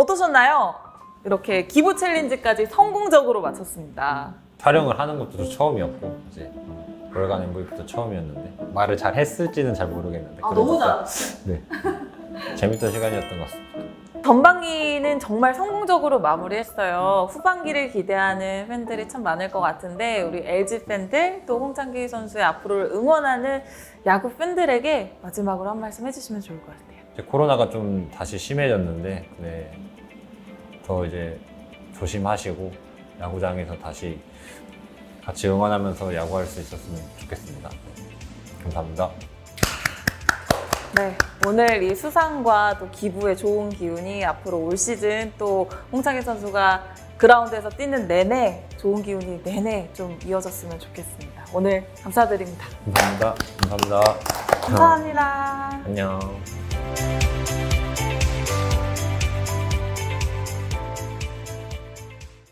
어떠셨나요? 이렇게 기부 챌린지까지 성공적으로 마쳤습니다. 촬영을 하는 것도 저 처음이었고 이제 월간 MVP도 처음이었는데 말을 잘 했을지는 잘 모르겠는데 그래도 잘하셨어요. 네 재밌던 시간이었던 것 같습니다. 전반기는 정말 성공적으로 마무리했어요. 후반기를 기대하는 팬들이 참 많을 것 같은데 우리 LG 팬들 또 홍창기 선수의 앞으로를 응원하는 야구 팬들에게 마지막으로 한 말씀 해주시면 좋을 것 같아요. 코로나가 좀 다시 심해졌는데 네, 더 이제 조심하시고 야구장에서 다시 같이 응원하면서 야구할 수 있었으면 좋겠습니다. 네, 감사합니다. 네, 오늘 이 수상과 또 기부의 좋은 기운이 앞으로 올 시즌 또 홍창기 선수가 그라운드에서 뛰는 내내 좋은 기운이 내내 좀 이어졌으면 좋겠습니다. 오늘 감사드립니다. 감사합니다. 감사합니다. 감사합니다. 안녕.